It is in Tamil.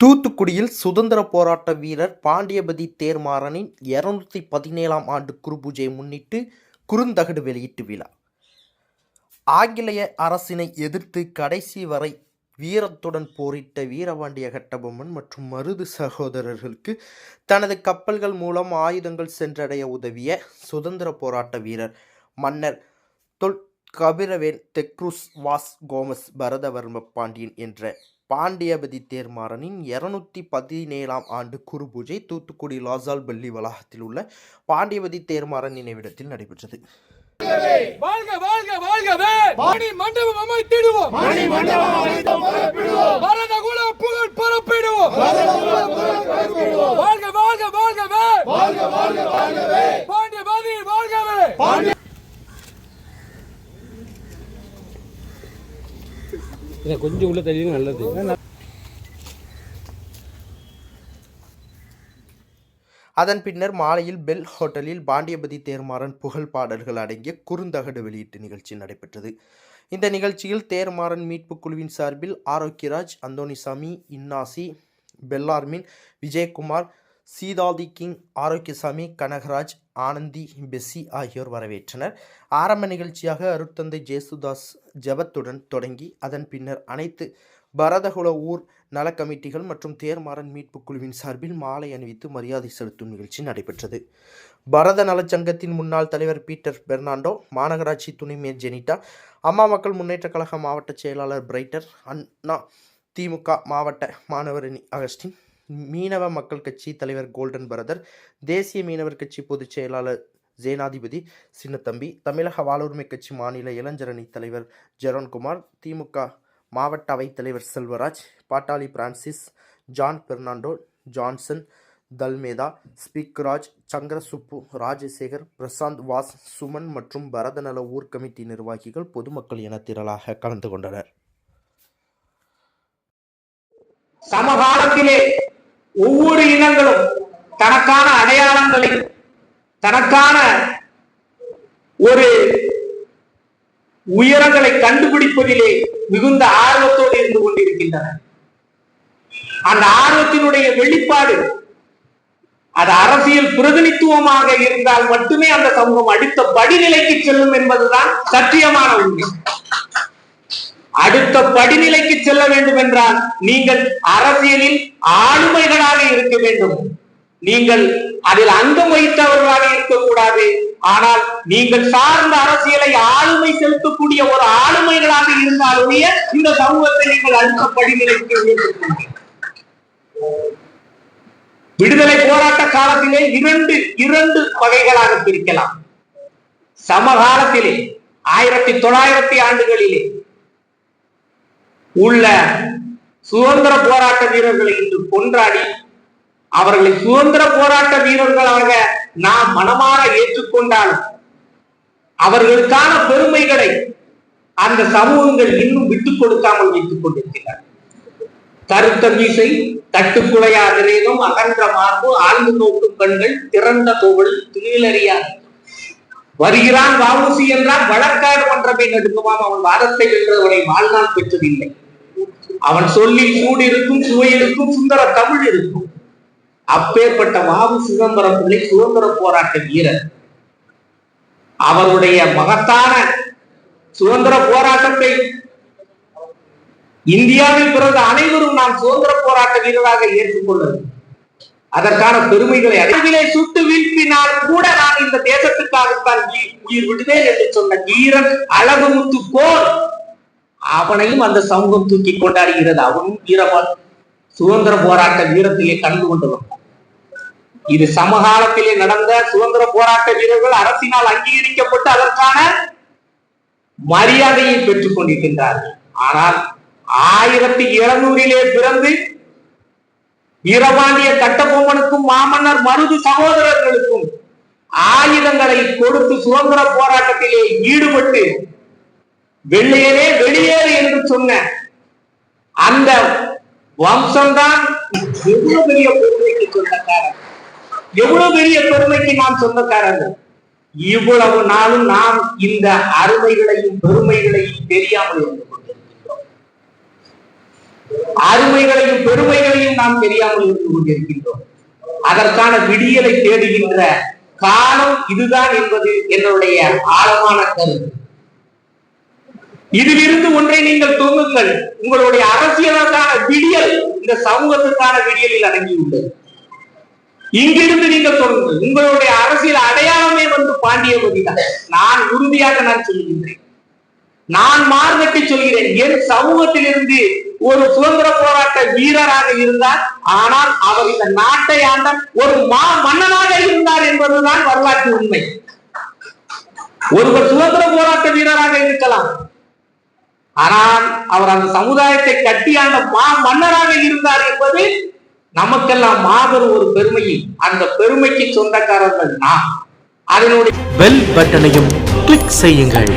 தூத்துக்குடியில் சுதந்திர போராட்ட வீரர் பாண்டியபதி தேர்மாறனின் இருநூத்தி பதினேழாம் ஆண்டு குருபூஜையை முன்னிட்டு குறுந்தகடு வெளியீட்டு விழா. ஆங்கிலேய அரசினை எதிர்த்து கடைசி வரை வீரத்துடன் போரிட்ட வீரபாண்டிய கட்டபொம்மன் மற்றும் மருது சகோதரர்களுக்கு தனது கப்பல்கள் மூலம் ஆயுதங்கள் சென்றடைய உதவிய சுதந்திர போராட்ட வீரர் மன்னர் தொல் கபிரவேன் தெக்ருஸ் வாஸ் கோமஸ் பரதவர்ம பாண்டியன் என்ற பாண்டியபதி தேர்மாறனின் இருநூத்தி பதினேழாம் ஆண்டு குருபூஜை தூத்துக்குடி லாசால் பள்ளி வளாகத்தில் உள்ள பாண்டியபதி தேர்மாறன் நினைவிடத்தில் நடைபெற்றது. வாழ்க வாழ்க வாழ்கவே மணி மண்டபம் அமைத்திடுவோம். மணி மண்டபம் அமைத்தோம் பரத குல புகழ் பரப்பிடுவோம். வாழ்க வாழ்க வாழ்கவே வாழ்க வாழ்க வாழ்கவே இதை கொஞ்சம் உள்ள தள்ளிங்க நல்லது. அதன் பின்னர் மாலையில் பெல் ஹோட்டலில் பாண்டியபதி தேர்மாறன் புகழ் பாடல்கள் அடங்கிய குறுந்தகடு வெளியீட்டு நிகழ்ச்சி நடைபெற்றது. இந்த நிகழ்ச்சியில் தேர்மாறன் மீட்பு குழுவின் சார்பில் Arokiyaraj Anthonisamy Innasi Bellarmin Vijayakumar Seethathi King Arokiyasamy Kanagaraj Anandhi Bessie ஆகியோர் வரவேற்றனர். ஆரம்ப நிகழ்ச்சியாக அருட்தந்தை ஜேசுதாஸ் ஜெபத்துடன் தொடங்கி அதன் பின்னர் அனைத்து பரதகுல ஊர் நல கமிட்டிகள் மற்றும் தேர்மாறன் மீட்பு குழுவின் சார்பில் மாலை அணிவித்து மரியாதை செலுத்தும் நிகழ்ச்சி நடைபெற்றது. பரத நலச்சங்கத்தின் முன்னாள் தலைவர் பீட்டர் பெர்னாண்டோ மாநகராட்சி துணை மேயர் ஜெனிட்டா அம்மா மக்கள் முன்னேற்றக் கழக மாவட்ட செயலாளர் பிரைட்டர் அண்ணா திமுக மாவட்ட மாணவரணி அகஸ்டின் மீனவ மக்கள் கட்சி தலைவர் கோல்டன் பரதர் தேசிய மீனவர் கட்சி பொதுச் செயலாளர் ஜேனாதிபதி சின்னத்தம்பி தமிழக வாழ்வுரிமை கட்சி மாநில இளஞ்சரணி தலைவர் ஜெரோன்குமார் திமுக மாவட்ட அவைத்தலைவர் செல்வராஜ் பாட்டாளி Francis John Fernando Johnson Talmeda Speakraj Sankarasubbu Rajasekar Prasanth Vas Suman மற்றும் பரதநல ஊர் கமிட்டி நிர்வாகிகள் பொதுமக்கள் என திரளாக கலந்து கொண்டனர். சமகாலத்திலே ஒவ்வொரு இனங்களும் தனக்கான அடையாளங்களை தனக்கான ஒரு உயரங்களை கண்டுபிடிப்பதிலே மிகுந்த ஆர்வத்தோடு இருந்து கொண்டிருக்கின்றன. அந்த ஆர்வத்தினுடைய வெளிப்பாடு அது அரசியல் பிரதிநித்துவமாக இருந்தால் மட்டுமே அந்த சமூகம் அடுத்த படிநிலைக்கு செல்லும் என்பதுதான் சத்தியமான உண்மை. அடுத்த படிநிலைக்கு செல்ல வேண்டும் என்றால் நீங்கள் அரசியலில் ஆளுமைகளாக இருக்க வேண்டும். நீங்கள் அதில் அங்கம் வைத்தவர்களாக இருக்கக்கூடாது. ஆனால் நீங்கள் சார்ந்த அரசியலை ஆளுமை செலுத்தக்கூடிய ஒரு ஆளுமைகளாக இருந்தாலுமே இந்த சமூகத்தை நீங்கள் அடுத்த படிநிலைக்கு விடுதலை போராட்ட காலத்திலே இரண்டு இரண்டு வகைகளாக பிரிக்கலாம். சமகாலத்திலே ஆயிரத்தி தொள்ளாயிரத்தி ஆண்டுகளிலே உள்ள சுதந்திர போராட்ட வீரர்களை இன்று கொண்டாடி அவர்களை சுதந்திர போராட்ட வீரர்களாக நாம் மனமாற ஏற்றுக்கொண்டாலும் அவர்களுக்கான பெருமைகளை அந்த சமூகங்கள் இன்னும் விட்டுக் கொடுக்காமல் வைத்துக் கொண்டிருக்கிறார் கருத்த மீசை தட்டுக்குலையா ரேகம் அகன்ற மார்பு ஆழ்ந்து நோக்கும் கண்கள் திறந்த தோவல் துணிலறியாது வருகிறான் வாவுசி என்றால் வழக்காடு மன்றமே நடுங்குமாம் அவன் வாதத்தை வென்றவனை வாழ்நாள் பெற்றதில்லை. அவன் சொல்லில் சூடு இருக்கும் சுவை இருக்கும் சுந்தர தமிழ் இருக்கும். அப்பேற்பட்ட வாவு சிதம்பரம் பிள்ளை சுதந்திர போராட்ட வீரர். அவருடைய மகத்தான சுதந்திர போராட்டத்தை இந்தியாவில் பிறந்த அனைவரும் நாம் சுதந்திர போராட்ட வீரராக ஏற்றுக்கொள்ள அதற்கான பெருமைகளை அறிவிலே சுட்டு வீழ்த்தினால் கூட நான் இந்த தேசத்துக்காகத்தான் உயிர் உயிர் விடுவேன் என்று சொன்ன வீரன் அழகுமுத்து போல் அவனையும் அந்த சமூகம் தூக்கி கொண்டாடுகிறது. அவனும் வீரவான் சுதந்திர போராட்ட வீரத்திலே கலந்து கொண்டு வந்தான். இது சமகாலத்திலே நடந்த சுதந்திர போராட்ட வீரர்கள் அரசினால் அங்கீகரிக்கப்பட்டு அதற்கான மரியாதையை பெற்றுக் கொண்டிருக்கின்றார்கள். ஆனால் ஆயிரத்தி எழுநூறிலே பிறந்து வீரபாண்டிய கட்டபொம்மனுக்கும் மாமன்னர் மருது சகோதரர்களுக்கும் ஆயுதங்களை கொடுத்து சுதந்திர போராட்டத்திலே ஈடுபட்டு வெள்ளையனே வெளியேறு என்று சொன்ன அந்த வம்சம்தான் எவ்வளவு பெரிய பெருமைக்கு சொந்தக்காரன்? எவ்வளவு பெரிய பெருமைக்கு நாம் சொந்தக்காரர்கள் இவ்வளவு நாளும் நாம் இந்த அருமைகளையும் பெருமைகளையும் தெரியாமல் இருந்து கொண்டிருக்கின்றோம். அருமைகளையும் பெருமைகளையும் நாம் தெரியாமல் இருந்து கொண்டிருக்கின்றோம். அதற்கான விடியலை தேடுகின்ற காலம் இதுதான் என்பது என்னுடைய ஆழமான கருத்து. இதிலிருந்து ஒன்றை நீங்கள் தூங்குங்கள் உங்களுடைய அரசியலுக்கான விடியல் இந்த சமூகத்துக்கான விடியலில் அடங்கியுள்ளது. இங்கிருந்து நீங்கள் சொல்லுங்கள் உங்களுடைய அரசியல் அடையாளமே வந்து பாண்டியபதி தான். நான் உறுதியாக நான் சொல்கின்றேன் நான் மார்கட்டி சொல்கிறேன். என் சமூகத்திலிருந்து ஒரு சுதந்திர போராட்ட வீரராக இருந்தார். ஆனால் அவர் இந்த நாட்டை ஆண்ட ஒரு மா மன்னனாக இருந்தார் என்பதுதான் வரலாற்று உண்மை. ஒருவர் சுதந்திர போராட்ட வீரராக இருக்கலாம். ஆனால் அவர் அந்த சமுதாயத்தை கட்டியாண்ட மா மன்னராக இருந்தார் என்பது நமக்கெல்லாம் மாபெரும் ஒரு பெருமையை அந்த பெருமைக்கு சொந்தக்காரர்கள் நாம் அதனுடைய பெல் பட்டனையும் கிளிக் செய்யுங்கள்.